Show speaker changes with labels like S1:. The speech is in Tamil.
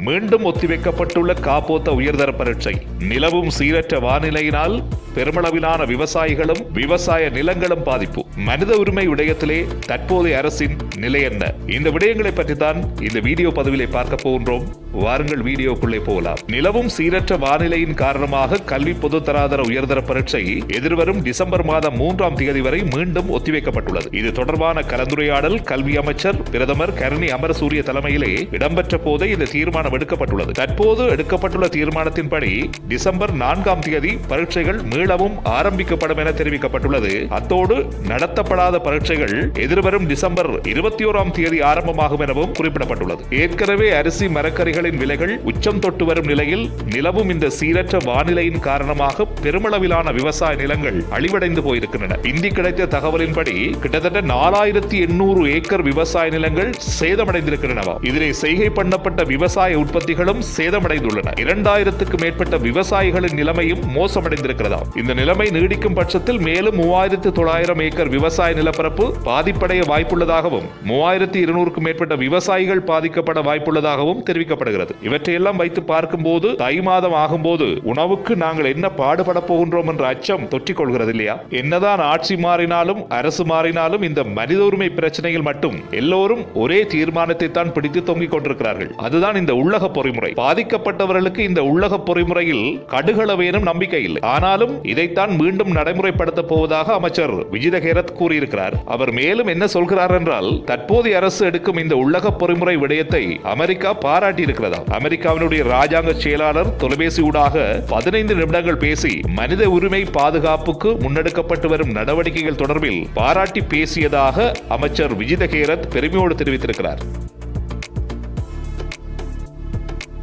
S1: மீண்டும் ஒத்திவைக்கப்பட்டுள்ள காப்போத்த உயர்தர பரீட்சை. நிலவும் சீரற்ற வானிலையினால் பெருமளவிலான விவசாயிகளும் விவசாய நிலங்களும் பாதிப்பு. மனித உரிமை விடயத்திலே தற்போதைய அரசின் நிலை என்ன? இந்த விடயங்களை பற்றி தான் இந்த வீடியோ பதிவிலே பார்க்க போகின்றோம். வாருங்கள் வீடியோக்குள்ளே போகலாம். நிலவும் சீரற்ற வானிலையின் காரணமாக கல்வி பொதுத்தராதர உயர்தர பரீட்சை எதிர்வரும் டிசம்பர் மாதம் மூன்றாம் தேதி வரை மீண்டும் ஒத்திவைக்கப்பட்டுள்ளது. இது தொடர்பான கலந்துரையாடல் கல்வி அமைச்சர் பிரதமர் கருணி அமரசூரிய தலைமையிலே இடம்பெற்ற போதே இந்த தீர்மானம் எடுக்கப்பட்டுள்ளது. தற்போது எடுக்கப்பட்டுள்ள தீர்மானத்தின்படி டிசம்பர் நான்காம் தேதி பரீட்சைகள் மீண்டும் மீளவும் ஆரம்பிக்கப்படும் என தெரிவிக்கப்பட்டுள்ளது. அத்தோடு நடத்தப்படாத பரீட்சைகள் எதிர்வரும் டிசம்பர் இருபத்தி ஓராம் தேதி ஆரம்பமாகும் எனவும் குறிப்பிடப்பட்டுள்ளது. ஏற்கனவே அரிசி மரக்கறிகளின் விலைகள் உச்சம் தொட்டு வரும் நிலையில் நிலவும் இந்த சீரற்ற வானிலையின் காரணமாக பெருமளவிலான விவசாய நிலங்கள் அழிவடைந்து போயிருக்கின்றன. இந்தி கிடைத்த தகவலின்படி கிட்டத்தட்ட நாலாயிரத்தி எண்ணூறு ஏக்கர் விவசாய நிலங்கள் சேதமடைந்திருக்கின்றனவா. இதிலே செய்கை பண்ணப்பட்ட விவசாய உற்பத்திகளும் சேதமடைந்துள்ளன. இரண்டாயிரத்துக்கு மேற்பட்ட விவசாயிகளின் நிலைமையும் மோசமடைந்திருக்கிறதா. இந்த நிலைமை நீடிக்கும் பட்சத்தில் மேலும் மூவாயிரத்து தொள்ளாயிரம் ஏக்கர் விவசாய நிலப்பரப்பு பாதிப்படைய வாய்ப்புள்ளதாகவும் மூவாயிரத்தி இருநூறுக்கும் மேற்பட்ட விவசாயிகள் பாதிக்கப்பட வாய்ப்புள்ளதாகவும் தெரிவிக்கப்படுகிறது. இவற்றையெல்லாம் வைத்து பார்க்கும்போது தை மாதம் ஆகும்போது உணவுக்கு நாங்கள் என்ன பாடுபட போகின்றோம் என்ற அச்சம் தொற்றிக் கொள்கிறது இல்லையா? என்னதான் ஆட்சி மாறினாலும் அரசு மாறினாலும் இந்த மனித உரிமை பிரச்சனையில் மட்டும் எல்லோரும் ஒரே தீர்மானத்தை தான் பிடித்து தொங்கிக் கொண்டிருக்கிறார்கள். அதுதான் இந்த உள்ளக பொறிமுறை. பாதிக்கப்பட்டவர்களுக்கு இந்த உள்ளக பொறிமுறையில் கடுகளவேனும் நம்பிக்கை இல்லை. ஆனாலும் இதைத்தான் மீண்டும் நடைமுறைப்படுத்த போவதாக அமைச்சர் விஜித கேரத் கூறியிருக்கிறார். அவர் மேலும் என்ன சொல்கிறார் என்றால் தற்போதைய அரசு எடுக்கும் இந்த உள்ளக பொறிமுறை விடயத்தை அமெரிக்கா பாராட்டி இருக்கிறதா அமெரிக்காவினுடைய ராஜாங்க செயலாளர் தொலைபேசி ஊடாக பதினைந்து நிமிடங்கள் பேசி மனித உரிமை பாதுகாப்புக்கு முன்னெடுக்கப்பட்டு வரும் நடவடிக்கைகள் தொடர்பில் பாராட்டி பேசியதாக அமைச்சர் விஜித கேரத் பெருமையோடு தெரிவித்திருக்கிறார்.